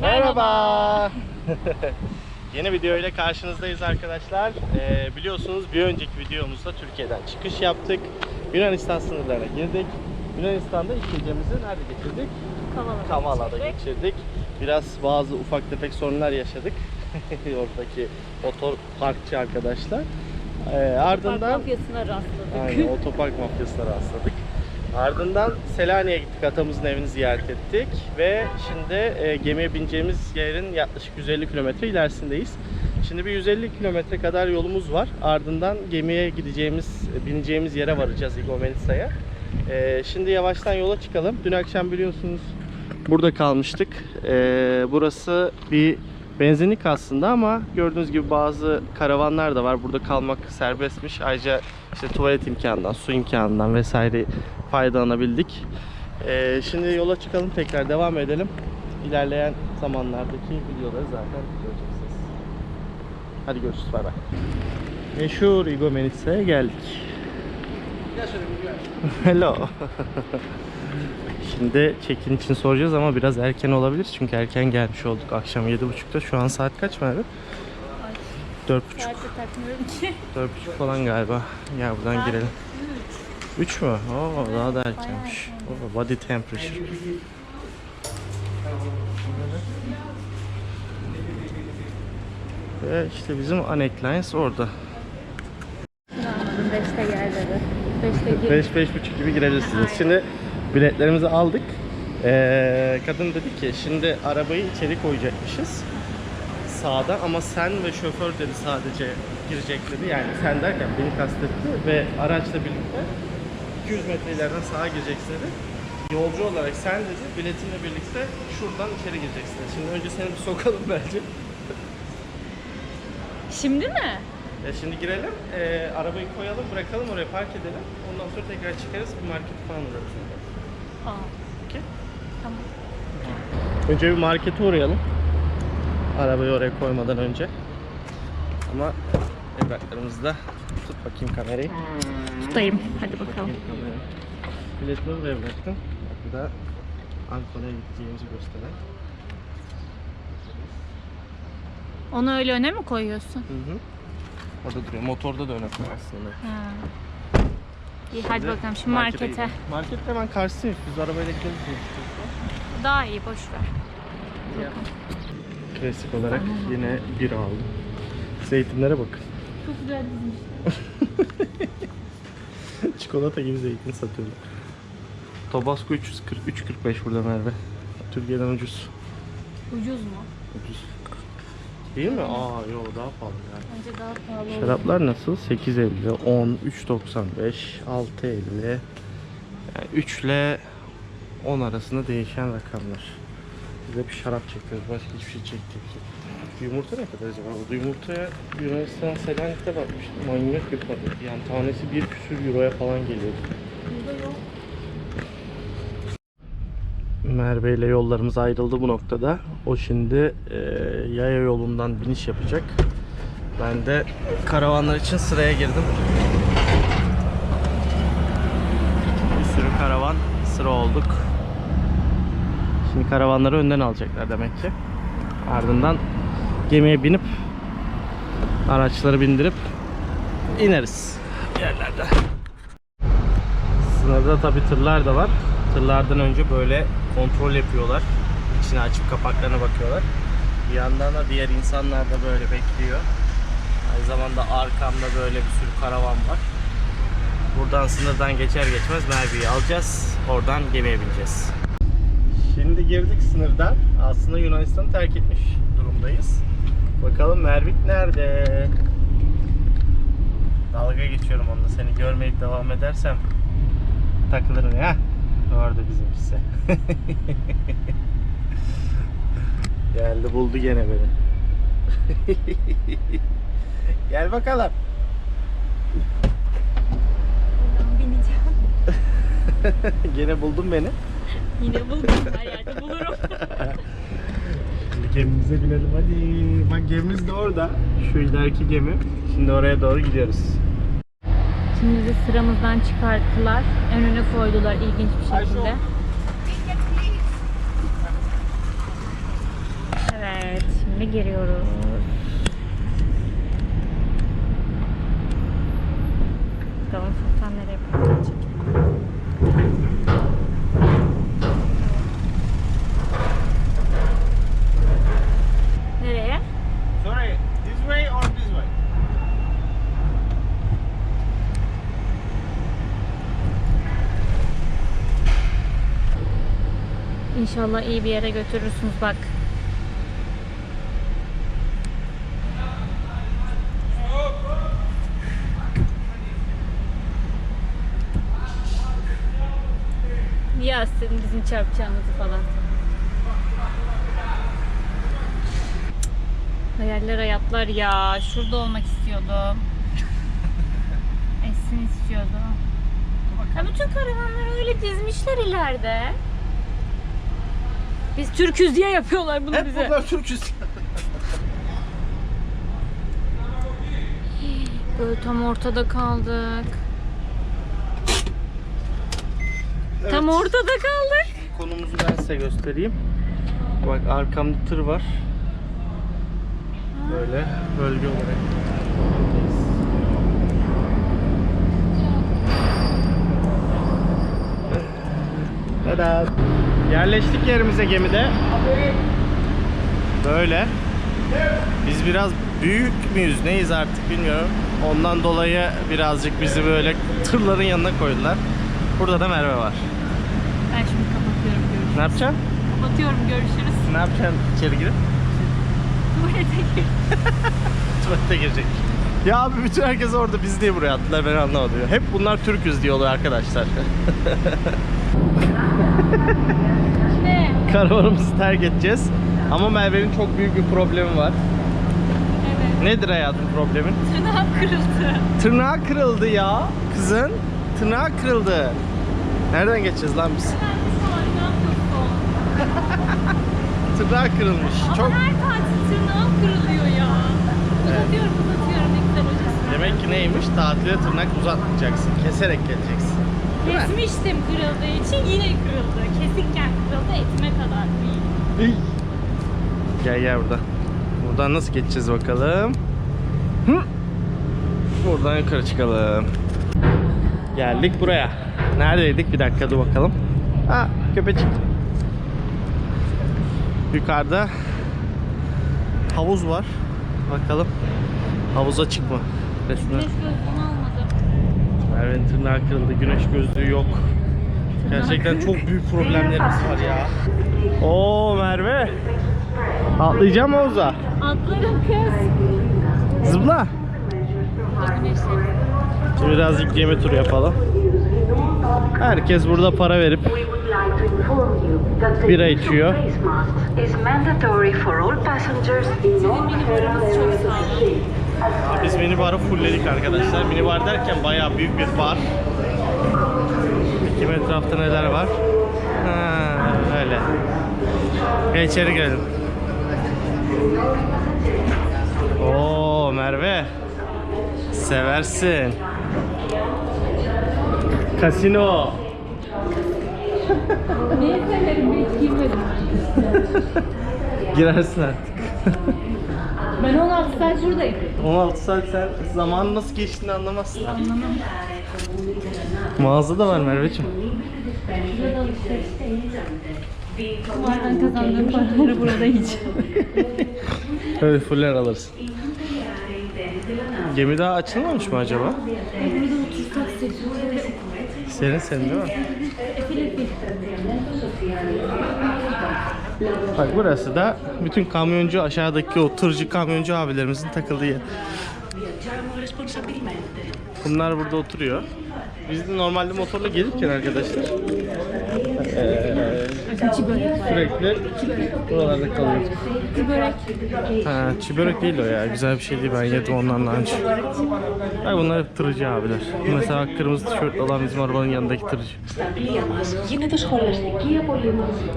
Merhaba. Yeni video ile karşınızdayız arkadaşlar. Ee, biliyorsunuz bir önceki videomuzda Türkiye'den çıkış yaptık. Yunanistan sınırlarına girdik. Yunanistan'da ilk gecemizi nerede geçirdik? Kavala'da. Kavala'da geçirdik. geçirdik. Biraz bazı ufak tefek sorunlar yaşadık. Oradaki otoparkçı arkadaşlar. Ee, ardından mafyasına rastladık. Aynen otopark mafyasına rastladık. Ardından Selanik'e gittik. Atamızın evini ziyaret ettik. Ve şimdi e, gemiye bineceğimiz yerin yaklaşık 150 kilometre ilerisindeyiz. Şimdi bir 150 kilometre kadar yolumuz var. Ardından gemiye gideceğimiz, bineceğimiz yere varacağız Igomenitsa'ya. E, şimdi yavaştan yola çıkalım. Dün akşam biliyorsunuz burada kalmıştık. E, burası bir benzinlik aslında ama gördüğünüz gibi bazı karavanlar da var. Burada kalmak serbestmiş. Ayrıca işte tuvalet imkanından, su imkanından vesaire faydalanabildik. Ee, şimdi yola çıkalım tekrar devam edelim. İlerleyen zamanlardaki videoları zaten göreceksiniz. Hadi görüşürüz bay bay. Meşhur Igomenitsa'ya geldik. Hello. Şimdi check-in için soracağız ama biraz erken olabilir çünkü erken gelmiş olduk akşam 7.30'da. Şu an saat kaç Merve? 4.30. Saate takmıyorum ki. 4.30 falan galiba. Ya buradan girelim. 3 mü? Oo daha da erkenmiş. Oo, body temperature. Ve işte bizim Anek Lines orada. İnanmadım 5'te gel dedi. 5'te gir. 5-5.30 gibi girebilirsiniz. Şimdi biletlerimizi aldık. Ee, kadın dedi ki şimdi arabayı içeri koyacakmışız. Sağda ama sen ve şoför dedi sadece girecek dedi. Yani sen derken beni kastetti ve araçla birlikte 200 metre ileriden sağa gireceksin dedi. Yolcu olarak sen dedi biletinle birlikte şuradan içeri gireceksin. dedi. Şimdi önce seni bir sokalım bence. Şimdi mi? E şimdi girelim, e, arabayı koyalım, bırakalım oraya park edelim. Ondan sonra tekrar çıkarız, bir market falan uğrarız. Aa, Okey. tamam. Önce bir markete uğrayalım. Arabayı oraya koymadan önce. Ama evraklarımızda tut bakayım kamerayı. Tutayım. Hadi bakalım. Bakayım kamerayı. Biletimi buraya bıraktım. Bak bu da Ankara'ya gideceğimizi gösteren. Onu öyle öne mi koyuyorsun? Hı hı. Orada duruyor. Motorda da öne koy aslında. Ha. İyi hadi bakalım şimdi markete. gidelim. Market hemen karşısıymış. Biz arabayla gideriz. diye. Daha iyi boş ver. Klasik olarak yine bir aldım. Zeytinlere bakın. Çok güzel dizmiş. Çikolata gibi zeytin satıyorlar. Tabasco 343.45 burada Merve. Türkiye'den ucuz. Ucuz mu? Ucuz. Değil mi? Aa yok daha pahalı yani. Bence daha pahalı. Şaraplar nasıl? 8.50, 10, 3.95, 6.50. Yani 3 ile 10 arasında değişen rakamlar. Biz de bir şarap çekiyoruz. Başka hiçbir şey çektik. Yumurta ne kadar acaba? Bu yumurtaya Yunanistan Selanik'te bakmıştım. Manyak bir. Yani tanesi bir küsür euroya falan geliyordu. Burada yok. Merve ile yollarımız ayrıldı bu noktada. O şimdi e, yaya yolundan biniş yapacak. Ben de karavanlar için sıraya girdim. Bir sürü karavan sıra olduk. Şimdi karavanları önden alacaklar demek ki. Ardından gemiye binip araçları bindirip ineriz yerlerde. Sınırda tabi tırlar da var. Tırlardan önce böyle kontrol yapıyorlar. İçini açıp kapaklarına bakıyorlar. Bir yandan da diğer insanlar da böyle bekliyor. Aynı zamanda arkamda böyle bir sürü karavan var. Buradan sınırdan geçer geçmez Merve'yi alacağız. Oradan gemiye bineceğiz. Şimdi girdik sınırdan. Aslında Yunanistan'ı terk etmiş durumdayız. Bakalım Mervik nerede? Dalga geçiyorum onunla. Seni görmeyip devam edersem takılırım ya. Orada bizimkisi. Geldi buldu gene beni. Gel bakalım. Buradan bineceğim. gene buldun beni. Yine buldum. Her yerde bulurum. Şimdi gemimize binelim hadi. Bak gemimiz de orada. Şu ileriki gemi. Şimdi oraya doğru gidiyoruz. Şimdi sıramızdan çıkarttılar. Önüne koydular ilginç bir şekilde. Şöyle giriyoruz. Bakalım Sultan nereye bakacak? İnşallah iyi bir yere götürürsünüz bak. Ya senin bizim çarpacağımızı falan. Hayaller hayatlar ya. Şurada olmak istiyordum. Esin istiyordum. Ya bütün karavanları öyle dizmişler ileride. Biz Türküz diye yapıyorlar bunu bize. Türküz. Böyle tam ortada kaldık. Tam ortada kaldık. Konumuzu ben size göstereyim. Bak arkamda tır var. Böyle bölge olarak. Tada. Yerleştik yerimize gemide. Böyle. Biz biraz büyük müyüz neyiz artık bilmiyorum. Ondan dolayı birazcık bizi böyle tırların yanına koydular. Burada da Merve var. Ben şimdi kapatıyorum görüşürüz. Ne yapacaksın? Kapatıyorum görüşürüz. Ne yapacaksın içeri girip? Tuvalete gir. Tuvalete girecek. Ya abi bütün herkes orada biz niye buraya attılar ben anlamadım. Hep bunlar Türküz diyorlar arkadaşlar. Ne? Karavanımızı terk edeceğiz. Ama Merve'nin çok büyük bir problemi var. Evet. Nedir hayatın problemin? Tırnağım kırıldı. Tırnağı kırıldı ya. Kızın tırnağı kırıldı. Nereden geçeceğiz lan biz? Tırnağı kırılmış. Ama Çok her tatil tırnağım kırılıyor ya. Uzatıyorum uzatıyorum ne güzel hocası. Demek ki neymiş? Tatile tırnak uzatmayacaksın. Keserek geleceksin. Kesmiştim kırıldığı için yine kırıldı. Kesikken kırıldı etime kadar değil. Gel gel burada. Buradan nasıl geçeceğiz bakalım. Hı. Buradan yukarı çıkalım. Geldik buraya. Neredeydik? Bir dakika dur bakalım. Ha köpecik. Yukarıda havuz var. Bakalım. Havuz açık mı? Restoran. Güneş gözlüğümü almadım. Merve'nin tırnağı kırıldı. Güneş gözlüğü yok. Gerçekten çok büyük problemlerimiz var ya. Oo Merve. Atlayacağım havuza. Atlarım kız. Zıpla. Şimdi birazcık gemi turu yapalım. Herkes burada para verip Bira içiyor. face mask is mandatory for all passengers in all minibarımız çok sağlam. Biz minibarı fullledik arkadaşlar. Minibar derken bayağı büyük bir bar. Kim etrafta neler var? Ha, öyle. Gel içeri girelim. Oo Merve. Seversin. Kasino. Neyi severim hiç girmedim. Girersin artık. Ben 16 saat buradayım. 16 saat sen zaman nasıl geçtiğini anlamazsın. Anlamam. Mağaza da var Merveciğim. Burada alışveriş. Kumardan kazandığım paraları burada yiyeceğim. Öyle fuller alırsın. Gemi daha açılmamış mı acaba? Burada otursak seçim. Senin senin değil mi? Bak burası da bütün kamyoncu aşağıdaki o tırcı kamyoncu abilerimizin takıldığı yer. Bunlar burada oturuyor. Biz de normalde motorla gelirken arkadaşlar eee, Çibörek. Sürekli buralarda kalıyorduk. Çibörek. Ha, çibörek değil o ya. Güzel bir şeydi. Ben yedim ondan daha önce. Ay bunlar tırıcı abiler. Mesela kırmızı tişört olan bizim arabanın yanındaki tırıcı.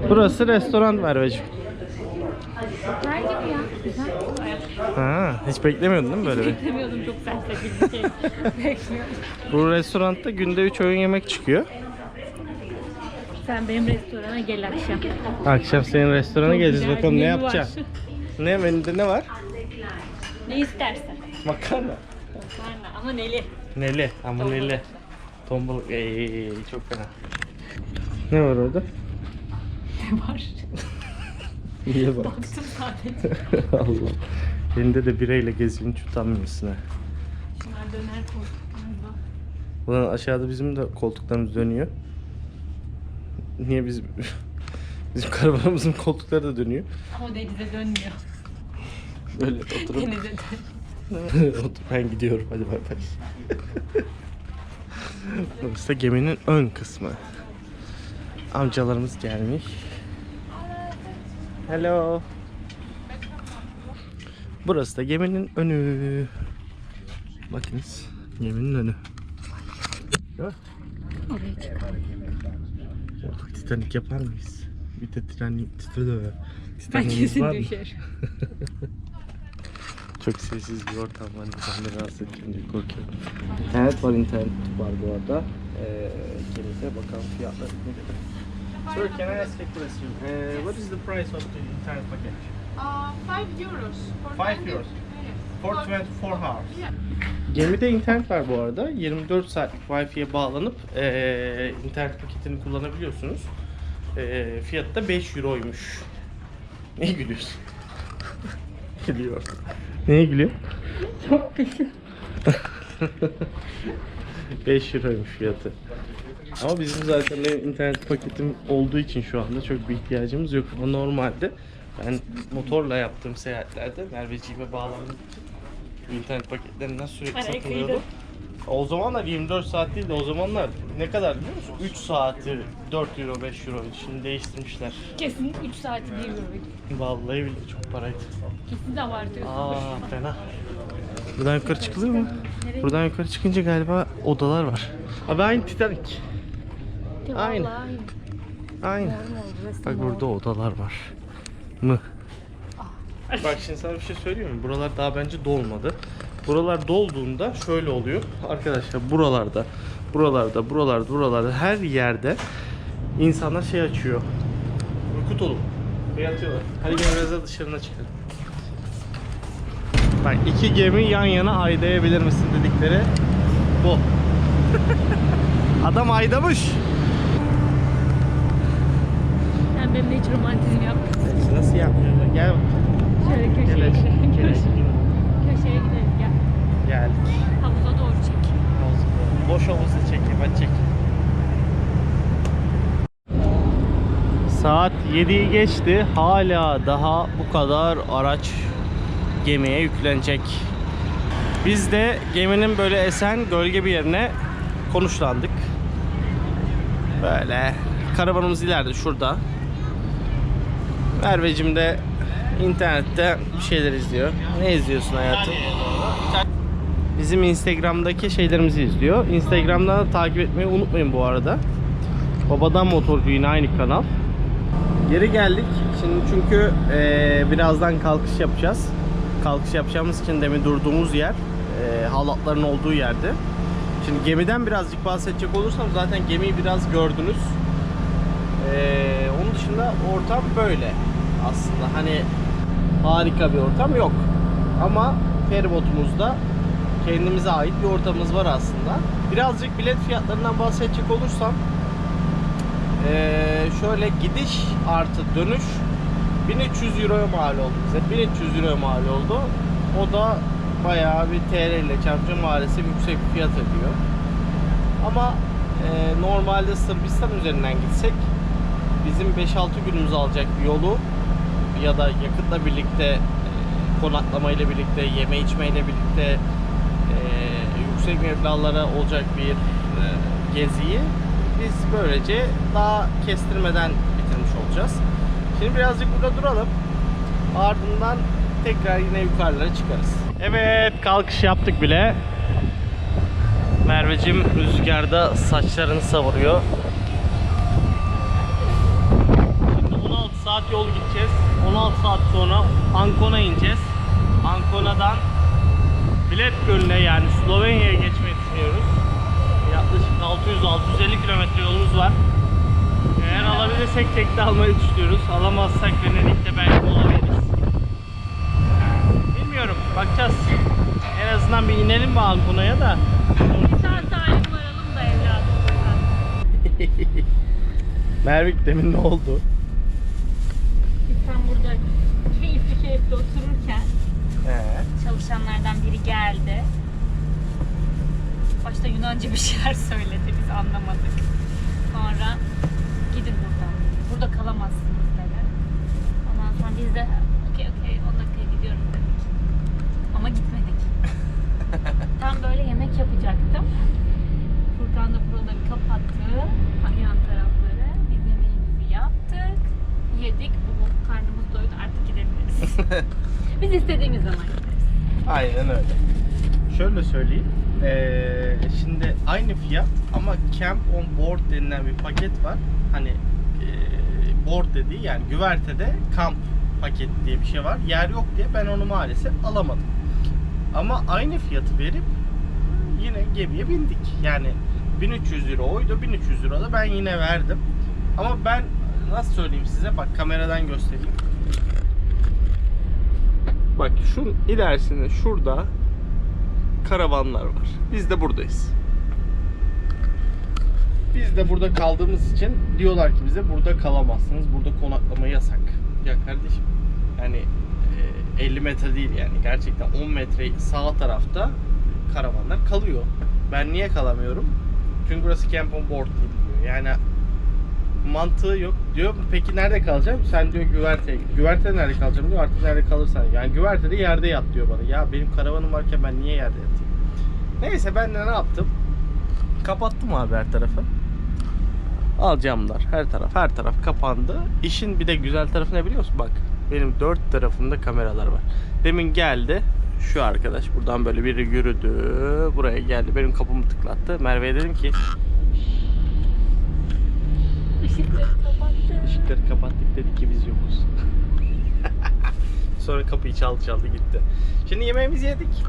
Burası restoran Merveciğim. Her gibi ya. Güzel. Ha, hiç beklemiyordun değil mi böyle? Hiç beklemiyordum çok sert bir şey. Bekliyorum. Bu restoranda günde 3 öğün yemek çıkıyor. Sen benim restorana gel akşam. Akşam senin restorana geleceğiz Güzel bakalım ne menü var. yapacaksın? Ne menüde ne var? Ne istersen. Makarna. Makarna ama neli. Neli ama Ton neli. balık. Ey, çok fena. Ne var orada? Ne var? Niye bak? Baktım sadece. Allah. Elinde de bireyle geziyorsun hiç utanmıyorsun ha. Şunlar döner koltuklarında. Ulan aşağıda bizim de koltuklarımız dönüyor. Niye bizim bizim karavanımızın koltukları da dönüyor. Ama denize dönmüyor. Böyle oturup Denize dön. Otur ben gidiyorum hadi bay bay. Burası da geminin ön kısmı. Amcalarımız gelmiş. Hello. Burası da geminin önü. Bakınız geminin önü. Oraya çıkalım. Orada Titanic yapar mıyız? Bir de Titanic, Titanic, Ben Titanic'imiz kesin var mı? düşer. Çok sessiz bir ortam var. Ben de rahatsız edeceğim diye korkuyorum. Evet var internet var bu arada. Ee, gemide bakalım fiyatları nedir. Sir, can I ask a question? Uh, what is the price of the internet package? Uh, 5 euros. For 5 20 euros. For 24 hours. Gemide internet var bu arada. 24 saatlik Wi-Fi'ye bağlanıp eee, internet paketini kullanabiliyorsunuz. Eee fiyatı da 5 euroymuş. Ne gülüyorsun? Gülüyor. Neye gülüyor? Çok peki. 5 euroymuş fiyatı. Ama bizim zaten benim internet paketim olduğu için şu anda çok bir ihtiyacımız yok. Ama normalde ben motorla yaptığım seyahatlerde Merveciğime bağlandığım için internet paketlerinden sürekli Parayı satılıyordu. kıydın. O zamanlar 24 saat değil de o zamanlar ne kadar biliyor musun? 3 saati 4 euro 5 euro şimdi değiştirmişler. Kesin 3 saati 1 euroydu. Vallahi billahi çok paraydı. Kesin de abartıyorsun. Aa fena. Buradan yukarı çıkılıyor mu? Buradan yukarı çıkınca galiba odalar var. Abi aynı Titanic. Aynı. aynı. Bak burada odalar var. Mı? Bak şimdi sana bir şey söyleyeyim mi? Buralar daha bence dolmadı. Buralar dolduğunda şöyle oluyor. Arkadaşlar buralarda, buralarda, buralarda, buralarda her yerde insanlar şey açıyor. Uyku tulum. Ve yatıyorlar. Hadi gel biraz da dışarına çıkalım. Bak iki gemi yan yana aydayabilir misin dedikleri bu. Adam aydamış. Sen benimle hiç romantizm yapmıyorsun. Nasıl yapmıyor? Gel bak. Şöyle köşeye Gel aşkım, gidelim. Köşeye gidelim gel. Geldik. Havuza doğru çek. Boş havuzu çekeyim hadi çek. Saat 7'yi geçti. Hala daha bu kadar araç gemiye yüklenecek. Biz de geminin böyle esen gölge bir yerine konuşlandık. Böyle karavanımız ileride şurada. Mervecim de internette bir şeyler izliyor. Ne izliyorsun hayatım? Bizim Instagram'daki şeylerimizi izliyor. Instagram'dan da takip etmeyi unutmayın bu arada. Babadan Motorcu yine aynı kanal. Geri geldik. Şimdi çünkü eee, birazdan kalkış yapacağız. Kalkış yapacağımız için demin durduğumuz yer eee, halatların olduğu yerde. Şimdi gemiden birazcık bahsedecek olursam zaten gemiyi biraz gördünüz. Eee, onun dışında ortam böyle aslında. Hani harika bir ortam yok. Ama feribotumuzda kendimize ait bir ortamımız var aslında. Birazcık bilet fiyatlarından bahsedecek olursam eee, şöyle gidiş artı dönüş 1300 euroya mal oldu bize. 1300 euroya mal oldu. O da bayağı bir TL ile çarpınca maalesef yüksek bir fiyat ediyor. Ama eee, normalde Sırbistan üzerinden gitsek bizim 5-6 günümüzü alacak bir yolu ya da yakıtla birlikte e, konaklamayla birlikte yeme içmeyle birlikte e, yüksek mevlalara olacak bir e, geziyi biz böylece daha kestirmeden bitirmiş olacağız. Şimdi birazcık burada duralım. Ardından tekrar yine yukarılara çıkarız. Evet kalkış yaptık bile. Mervecim rüzgarda saçlarını savuruyor. Şimdi 16 saat yol gideceğiz. 16 saat sonra Ancona ineceğiz. Ancona'dan Bled Gölü'ne yani Slovenya'ya geçmeyi düşünüyoruz. Yaklaşık 600-650 kilometre yolumuz var. Eğer alabilirsek tekne almayı düşünüyoruz. Alamazsak Venedik'te belki olabiliriz. Bilmiyorum. Bakacağız. En azından bir inelim mi Ancona'ya da. Bir saat daha varalım da evladım. Mervik demin ne oldu? Keyifli otururken He. çalışanlardan biri geldi. Başta Yunanca bir şeyler söyledi. Biz anlamadık. Sonra gidin buradan. Burada kalamazsınız dedi. Ondan sonra biz de okey okey 10 dakikaya gidiyoruz dedik. Ama gitmedik. Tam böyle yemek yapacaktım. Furkan da buraları kapattı. Yan tarafları. Biz yemeğimizi yaptık. Yedik. Bu karnımız doydu. Biz istediğimiz zaman gideriz. Aynen öyle. Şöyle söyleyeyim. Ee, şimdi aynı fiyat ama Camp on Board denilen bir paket var. Hani e, board dediği yani güvertede kamp paket diye bir şey var. Yer yok diye ben onu maalesef alamadım. Ama aynı fiyatı verip yine gemiye bindik. Yani 1300 euro oydu. 1300 euro da ben yine verdim. Ama ben nasıl söyleyeyim size? Bak kameradan göstereyim. Bak şu ilerisinde şurada karavanlar var. Biz de buradayız. Biz de burada kaldığımız için diyorlar ki bize burada kalamazsınız. Burada konaklama yasak. Ya kardeşim yani e, 50 metre değil yani gerçekten 10 metre sağ tarafta karavanlar kalıyor. Ben niye kalamıyorum? Çünkü burası camp on board diyor. Yani mantığı yok. Diyor peki nerede kalacağım? Sen diyor güverteye git. Güvertede nerede kalacağım diyor. Artık nerede kalırsan. Yani güvertede yerde yat diyor bana. Ya benim karavanım varken ben niye yerde yatayım? Neyse ben de ne yaptım? Kapattım abi her tarafı. Al camlar her taraf her taraf kapandı. İşin bir de güzel tarafı ne biliyor musun? Bak benim dört tarafımda kameralar var. Demin geldi şu arkadaş buradan böyle biri yürüdü buraya geldi benim kapımı tıklattı. Merve'ye dedim ki Işıkları kapattı. Işıkları kapattık dedi ki biz yokuz. Sonra kapıyı çaldı çaldı gitti. Şimdi yemeğimizi yedik.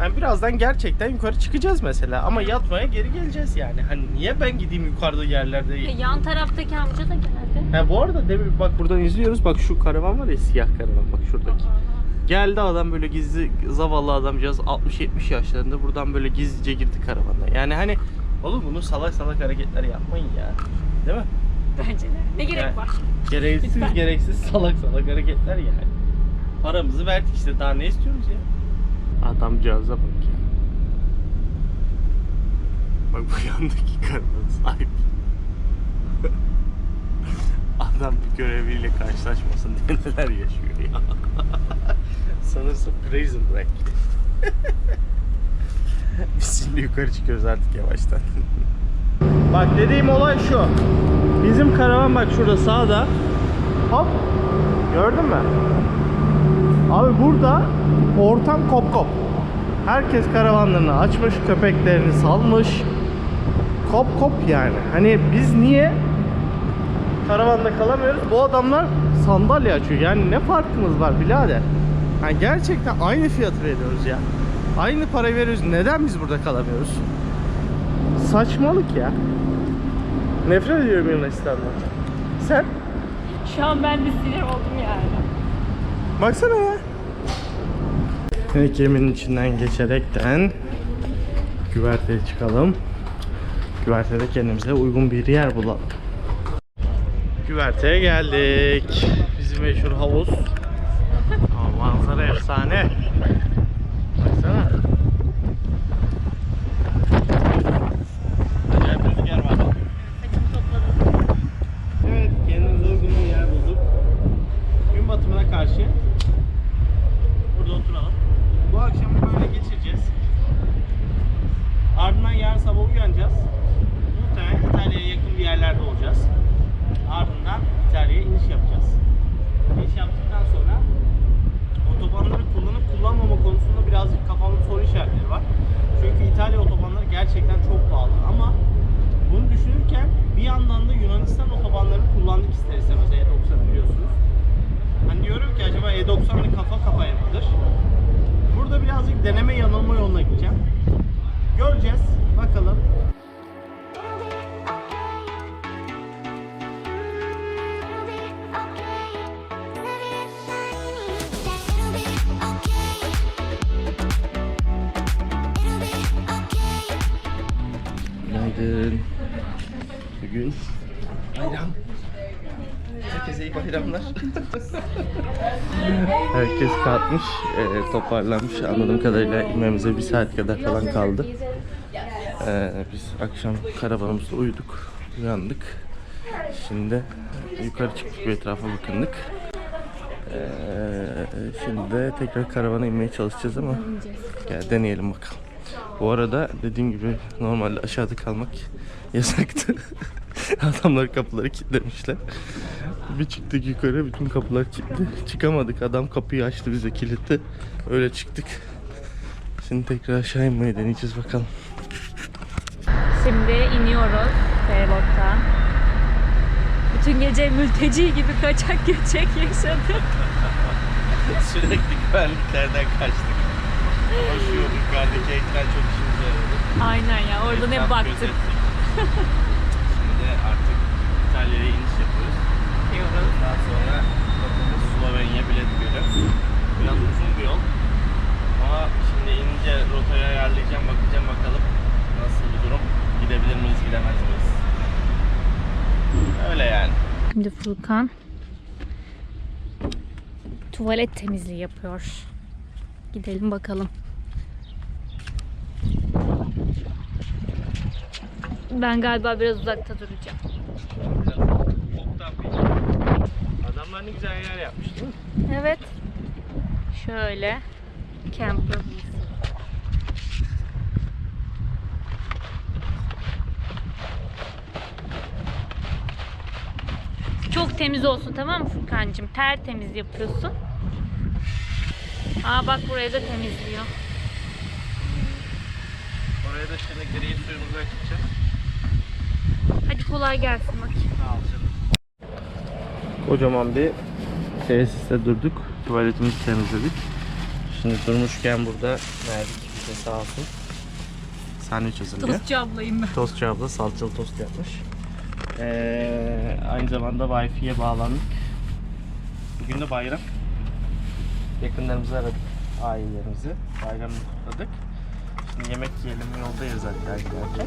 Yani birazdan gerçekten yukarı çıkacağız mesela ama yatmaya geri geleceğiz yani. Hani niye ben gideyim yukarıda yerlerde? Ya Yan taraftaki amca da geldi. Ha bu arada demin bak buradan izliyoruz. Bak şu karavan var ya siyah karavan bak şuradaki. Geldi adam böyle gizli zavallı adamcağız 60-70 yaşlarında buradan böyle gizlice girdi karavana. Yani hani oğlum bunu salak salak hareketler yapmayın ya. Değil mi? Bence de. Ne gerek Yani- var? Gereksiz gereksiz salak salak hareketler yani. Paramızı verdik işte daha ne istiyoruz ya? Adamcağıza bak ya. Bak bu yandaki karının sahibi. Adam bir görevliyle karşılaşmasın diye neler yaşıyor ya. Sanırsın prison break. Biz şimdi yukarı çıkıyoruz artık yavaştan. Bak dediğim olay şu. Bizim karavan bak şurada sağda. Hop. Gördün mü? Abi burada ortam kop kop. Herkes karavanlarını açmış, köpeklerini salmış. Kop kop yani. Hani biz niye karavanda kalamıyoruz? Bu adamlar sandalye açıyor. Yani ne farkımız var birader? Yani gerçekten aynı fiyatı veriyoruz ya. Aynı para veriyoruz. Neden biz burada kalamıyoruz? Saçmalık ya. Nefret ediyorum Yunanistan'dan. Sen? Şu an ben de sinir oldum yani. Baksana ya. Evet geminin içinden geçerekten güverteye çıkalım. Güvertede kendimize uygun bir yer bulalım. Güverteye geldik. Bizim meşhur havuz. Aa, manzara efsane. Bugün bayram. Herkese iyi bayramlar. Herkes kalkmış, e, toparlanmış. Anladığım kadarıyla inmemize bir saat kadar falan kaldı. E, biz akşam karavanımızda uyuduk, uyandık. Şimdi yukarı çıktık bir etrafa bakındık. E, şimdi de tekrar karavana inmeye çalışacağız ama gel deneyelim bakalım. Bu arada dediğim gibi normalde aşağıda kalmak yasaktı. Adamlar kapıları kilitlemişler. Bir çıktık yukarı bütün kapılar kilitli. Çıkamadık. Adam kapıyı açtı bize kilitli. Öyle çıktık. Şimdi tekrar aşağı inmeyi deneyeceğiz bakalım. Şimdi iniyoruz feribottan. Bütün gece mülteci gibi kaçak göçek yaşadık. Sürekli güvenliklerden kaçtık. Koşuyorduk. Yukarıdaki ekran çok işimize yaradı. Aynen ya oradan hep baktık. İtalya'ya iniş yapıyoruz. Daha sonra Slovenya bilet gölü. Biraz uzun bir yol. Ama şimdi inince rotayı ayarlayacağım, bakacağım bakalım nasıl bir durum. Gidebilir miyiz, gidemez miyiz? Öyle yani. Şimdi Furkan tuvalet temizliği yapıyor. Gidelim bakalım. Ben galiba biraz uzakta duracağım. Adamlar ne güzel yer yapmış değil mi? Evet. Şöyle. Camper. Çok temiz olsun tamam mı Furkan'cığım? Tertemiz yapıyorsun. Aa bak burayı da temizliyor. Oraya da şimdi gri suyumuzu açacağız. Hadi kolay gelsin bakayım. Kocaman bir tesiste durduk. Tuvaletimizi temizledik. Şimdi durmuşken burada verdik bize sağ olsun. Sandviç hazırlıyor. Tostçu ablayım ben. Tostçu abla salçalı tost yapmış. Ee, aynı zamanda Wi-Fi'ye bağlandık. Bugün de bayram. Yakınlarımızı aradık. Ailelerimizi. Bayramını kutladık. Şimdi yemek yiyelim yoldayız hatta giderken.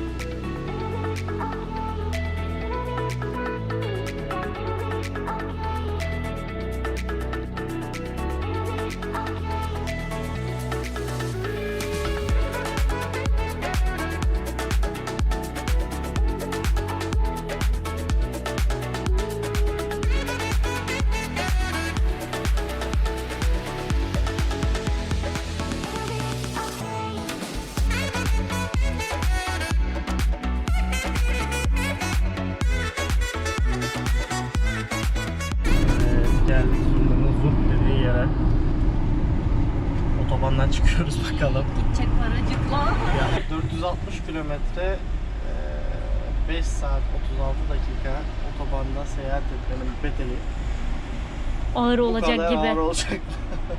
Ağır bu olacak kadar gibi. ağır olacak.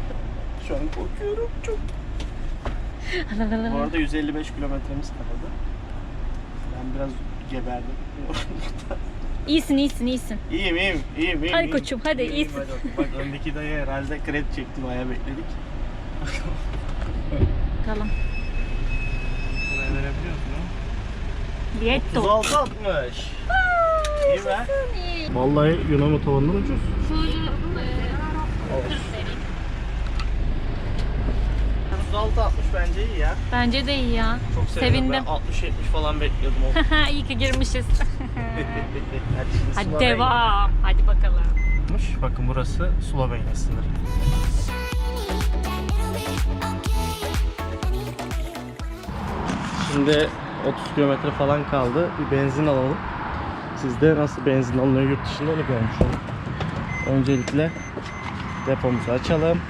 Şu an korkuyorum çok. Bu arada 155 kilometremiz kaldı. Ben biraz geberdim. İyisin iyisin iyisin. iyiyim iyiyim iyiyim iyiyim. Hadi iyiyim. koçum, hadi, İyiyim, iyisin. hadi. Bak öndeki dayı herhalde kredi çekti bayağı bekledik. Bakalım. Buraya verebiliyor musun? Lietto. 36 60. İyi be. Vallahi Yunan otobanından ucuz. 36 60 bence iyi ya. Bence de iyi ya. Çok sevindim. Sevindim. Ben 60 70 falan bekliyordum. iyi ki girmişiz. Hadi şimdi Hadi Slovenya. devam. Hadi bakalım. Bakın burası Slovenya sınırı. Şimdi 30 kilometre falan kaldı. Bir benzin alalım. Sizde nasıl benzin alınıyor yurt dışında onu görmüş olun. Öncelikle depomuzu açalım.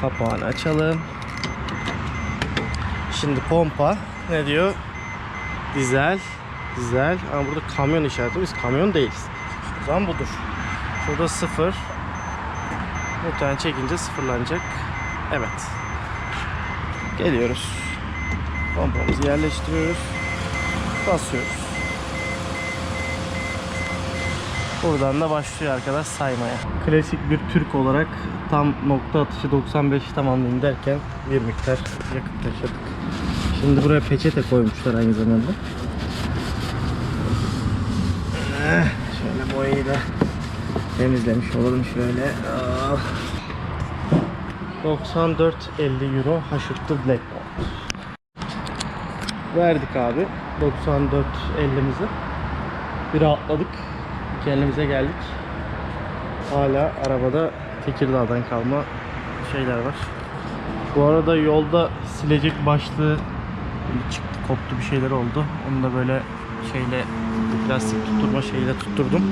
Kapağını açalım. Şimdi pompa ne diyor? Dizel, dizel. Ama burada kamyon işareti. Biz kamyon değiliz. O zaman budur. Burada sıfır. Muhtemelen çekince sıfırlanacak. Evet. Geliyoruz. Pompamızı yerleştiriyoruz. Basıyoruz. Buradan da başlıyor arkadaş saymaya. Klasik bir Türk olarak tam nokta atışı 95 tamamlayayım derken bir miktar yakıt taşıdık. Şimdi buraya peçete koymuşlar aynı zamanda. Eh, Şöyle boyayı da temizlemiş olalım şöyle. Ah. 94.50 euro haşırttı Blackboard. Verdik abi 94.50'mizi. Bir rahatladık. Kendimize geldik. Hala arabada Tekirdağ'dan kalma şeyler var. Bu arada yolda silecek başlığı çıktı, koptu bir şeyler oldu. Onu da böyle şeyle plastik tutturma şeyle tutturdum.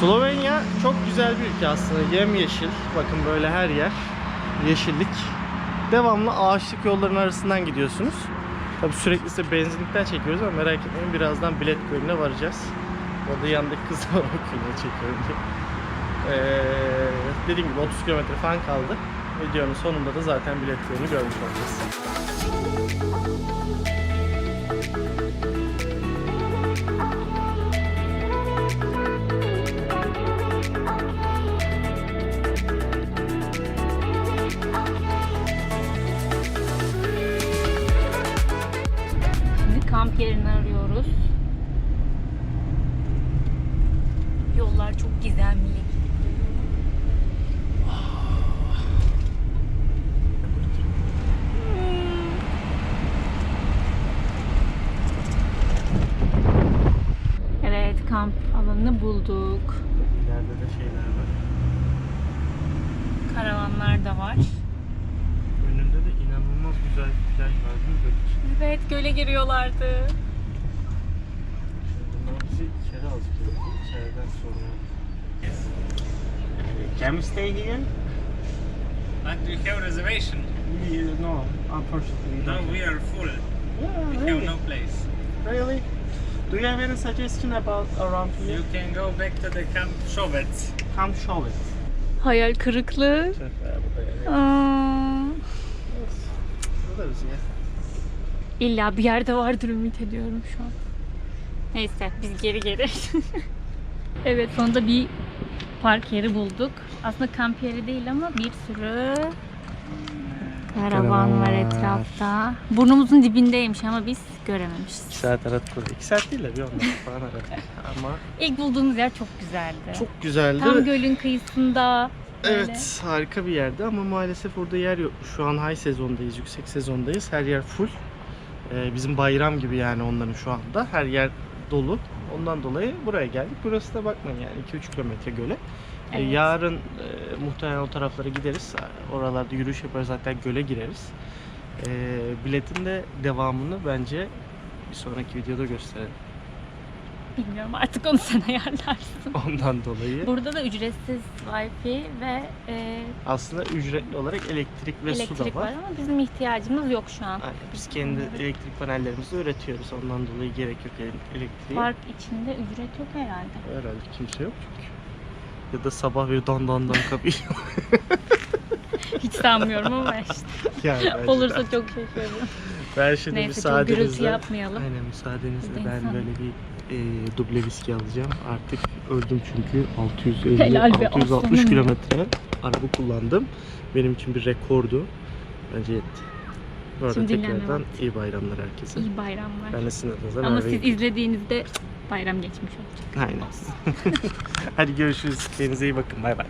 Slovenya çok güzel bir ülke aslında. Yemyeşil. Bakın böyle her yer yeşillik. Devamlı ağaçlık yolların arasından gidiyorsunuz. Tabii sürekli size benzinlikten çekiyoruz ama merak etmeyin birazdan bilet köyüne varacağız. Orada yandaki kız var o köyüne çekiyorum diye. Ee, dediğim gibi 30 kilometre falan kaldı. Videonun sonunda da zaten bilet köyünü görmüş olacağız. Şimdi kamp yerini arıyoruz. Gizemli. Evet, kamp alanını bulduk. İleride de şeyler var. Karavanlar da var. Önünde de inanılmaz güzel bir plaj var değil mi? Böyle Evet, göle giriyorlardı. Bunlar bizi içeri alacak. İçeriden sonra. Can we stay here? And do you have reservation? No, unfortunately. No, we are full. Yeah, We really? have no place. Really? Do you have any suggestion about around here? You can go back to the Camp. Come show it. Hayal kırıklığı. Aa, illa bir yerde vardır ümit ediyorum şu an. Neyse biz geri geri. evet sonunda bir park yeri bulduk. Aslında kamp yeri değil ama bir sürü karavan Karavan var var. etrafta. Burnumuzun dibindeymiş ama biz görememişiz. 2 saat aradık burada. 2 saat değil de bir 10 dakika falan aradık. Ama İlk bulduğumuz yer çok güzeldi. çok güzeldi. Tam gölün kıyısında. böyle. Evet harika bir yerdi ama maalesef orada yer yok. Şu an high sezondayız, yüksek sezondayız. Her yer full. Ee, bizim bayram gibi yani onların şu anda. Her yer dolu. Ondan dolayı buraya geldik. Burası da bakmayın yani 2-3 kilometre göle. Ee, Evet. yarın e, muhtemelen o taraflara gideriz. Oralarda yürüyüş yaparız hatta göle gireriz. Ee, biletin de devamını bence bir sonraki videoda gösterelim. Bilmiyorum artık onu sen ayarlarsın. Ondan dolayı Burada da ücretsiz wifi ve e, aslında ücretli olarak elektrik ve su elektrik da var. var ama bizim ihtiyacımız yok şu an. Aynen. Biz kendi elektrik panellerimizi üretiyoruz. Ondan dolayı gerek yok ele- elektriğe. Park içinde ücret yok herhalde. Herhalde kimse yok çünkü. Ya da sabah bir dan dan dan kapıyor. Hiç sanmıyorum ama işte. yani bence Olursa çok şaşırırım. ben şimdi Neyse çok gürültü müsaadenizle yapmayalım. Aynen müsaadenizle de ben insan- böyle bir e, duble viski alacağım. Artık öldüm çünkü 650 Helal be, 660 aslanım. kilometre araba kullandım. Benim için bir rekordu. Bence yetti. Bu arada Şimdi dinlenme tekrardan iyi bayramlar herkese. İyi bayramlar. Ben de sizin adınıza Ama Merve'ye siz izlediğinizde bayram geçmiş olacak. Aynen. Hadi görüşürüz. Kendinize iyi bakın. Bay bay.